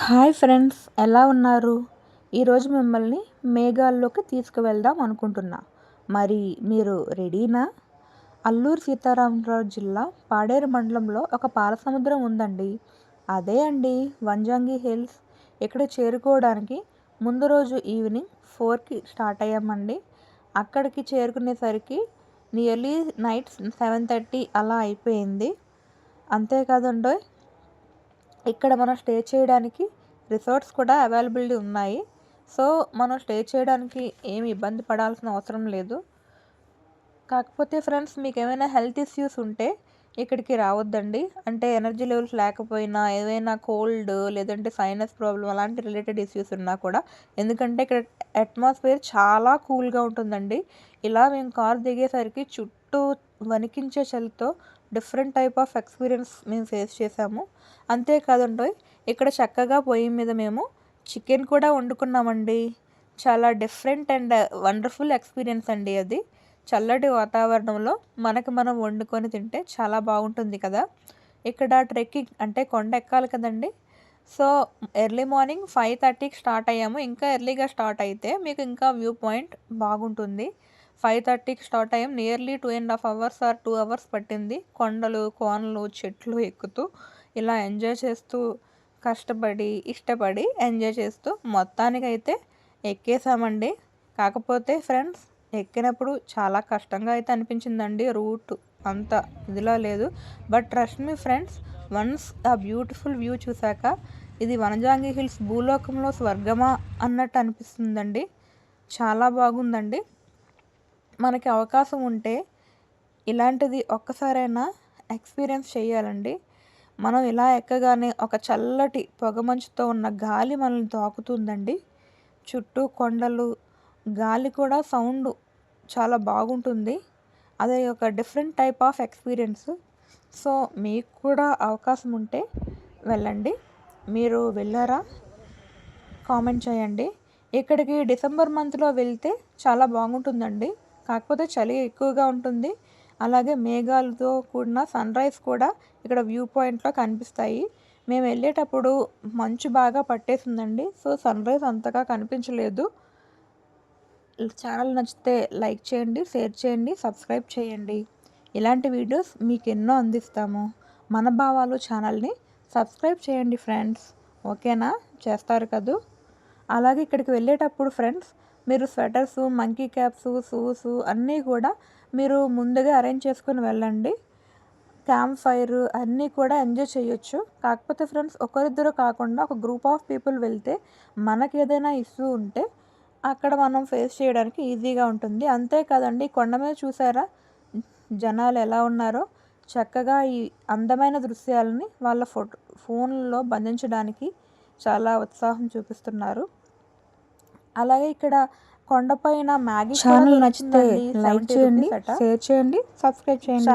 Hi friends ఎలా ఉన్నారు? ఈరోజు మిమ్మల్ని మేఘాల్లోకి తీసుకువెళ్దాం అనుకుంటున్నా. మరి మీరు రెడీనా? అల్లూరు సీతారామరాజు జిల్లా పాడేరు మండలంలో ఒక పాలసముద్రం ఉందండి. అదే అండి వంజంగి హిల్స్. ఇక్కడ చేరుకోవడానికి ముందు రోజు ఈవినింగ్ ఫోర్కి స్టార్ట్ అయ్యామండి. అక్కడికి చేరుకునేసరికి నియర్లీ నైట్ సెవెన్ థర్టీ అలా అయిపోయింది. అంతేకాదండి ఇక్కడ మనం స్టే చేయడానికి రిసార్ట్స్ కూడా అవైలబిలిటీ ఉన్నాయి. సో మనం స్టే చేయడానికి ఏమి ఇబ్బంది పడాల్సిన అవసరం లేదు. కాకపోతే ఫ్రెండ్స్ మీకు ఏమైనా హెల్త్ ఇష్యూస్ ఉంటే ఇక్కడికి రావద్దండి. అంటే ఎనర్జీ లెవెల్స్ లేకపోయినా ఏదైనా కోల్డ్ లేదంటే సైనస్ ప్రాబ్లం అలాంటి రిలేటెడ్ ఇష్యూస్ ఉన్నా కూడా ఎందుకంటే ఇక్కడ అట్మాస్ఫియర్ చాలా కూల్గా ఉంటుందండి. ఇలా మేము కార్ దిగేసరికి చుట్టూ వణికించే చలితో డిఫరెంట్ టైప్ ఆఫ్ ఎక్స్పీరియన్స్ మేము ఫేస్ చేసాము అంతేకాదండి ఇక్కడ చక్కగా పొయ్యి మీద మేము చికెన్ కూడా వండుకున్నామండి. చాలా డిఫరెంట్ అండ్ వండర్ఫుల్ ఎక్స్పీరియన్స్ అండి అది. చల్లటి వాతావరణంలో మనకి మనం వండుకొని తింటే చాలా బాగుంటుంది కదా. ఇక్కడ ట్రెక్కింగ్ అంటే కొండ ఎక్కాలి కదండి. సో ఎర్లీ మార్నింగ్ ఫైవ్ థర్టీకి స్టార్ట్ అయ్యాము. ఇంకా ఎర్లీగా స్టార్ట్ అయితే మీకు ఇంకా వ్యూ పాయింట్ బాగుంటుంది. ఫైవ్ థర్టీకి స్టార్ట్ అయ్యాం nearly two and half hours or two hours పట్టింది. కొండలు కోనలు చెట్లు ఎక్కుతూ ఇలా ఎంజాయ్ చేస్తూ కష్టపడి ఇష్టపడి ఎంజాయ్ చేస్తూ మొత్తానికైతే ఎక్కేసామండి. కాకపోతే ఫ్రెండ్స్ ఎక్కినప్పుడు చాలా కష్టంగా అయితే అనిపించిందండి రూట్. అంత ఇదిలా లేదు. But trust me friends once ఆ బ్యూటిఫుల్ వ్యూ చూశాక ఇది వనజాంగి హిల్స్ భూలోకంలో స్వర్గమా అన్నట్టు అనిపిస్తుందండి. చాలా బాగుందండి. మనకి అవకాశం ఉంటే ఇలాంటిది ఒక్కసారైనా ఎక్స్పీరియన్స్ చేయాలండి. మనం ఇలా ఎక్కగానే ఒక చల్లటి పొగమంచుతో ఉన్న గాలి మనల్ని తాకుతుందండి. చుట్టూ కొండలు గాలి కూడా సౌండ్ చాలా బాగుంటుంది. అది ఒక different type of experience. So మీకు కూడా అవకాశం ఉంటే వెళ్ళండి. మీరు వెళ్ళారా? కామెంట్ చేయండి. ఇక్కడికి డిసెంబర్ మంత్లో వెళ్తే చాలా బాగుంటుందండి. కాకపోతే చలి ఎక్కువగా ఉంటుంది. అలాగే మేఘాలతో కూడిన సన్ రైజ్ కూడా ఇక్కడ వ్యూ పాయింట్లో కనిపిస్తాయి. మేము వెళ్ళేటప్పుడు మంచు బాగా పట్టేసిందండి. సో సన్ రైజ్ అంతగా కనిపించలేదు. ఛానల్ నచ్చితే లైక్ చేయండి షేర్ చేయండి సబ్స్క్రైబ్ చేయండి. ఇలాంటి వీడియోస్ మీకు ఎన్నో అందిస్తాము. మన భావాలు ఛానల్ని సబ్స్క్రైబ్ చేయండి ఫ్రెండ్స్. ఓకేనా? చేస్తారు కదూ? అలాగే ఇక్కడికి వెళ్ళేటప్పుడు ఫ్రెండ్స్ మీరు స్వెటర్స్ మంకీ క్యాప్స్ షూస్ అన్నీ కూడా మీరు ముందుగా అరేంజ్ చేసుకుని వెళ్ళండి. క్యాంప్ ఫైర్ అన్నీ కూడా ఎంజాయ్ చేయొచ్చు. కాకపోతే ఫ్రెండ్స్ ఒకరిద్దరు కాకుండా ఒక గ్రూప్ ఆఫ్ పీపుల్ వెళ్తే మనకి ఏదైనా ఇష్యూ ఉంటే అక్కడ మనం ఫేస్ చేయడానికి ఈజీగా ఉంటుంది. అంతేకాదండి కొండ మీద చూసారా? జనాలు ఎలా ఉన్నారో? చక్కగా ఈ అందమైన దృశ్యాలని వాళ్ళ ఫోటో ఫోన్లో బంధించడానికి చాలా ఉత్సాహం చూపిస్తున్నారు. అలాగే ఇక్కడ కొండపైన మ్యాగీ ఛానల్ నచ్చితే లైక్ చేయండి షేర్ చేయండి సబ్స్క్రైబ్ చేయండి.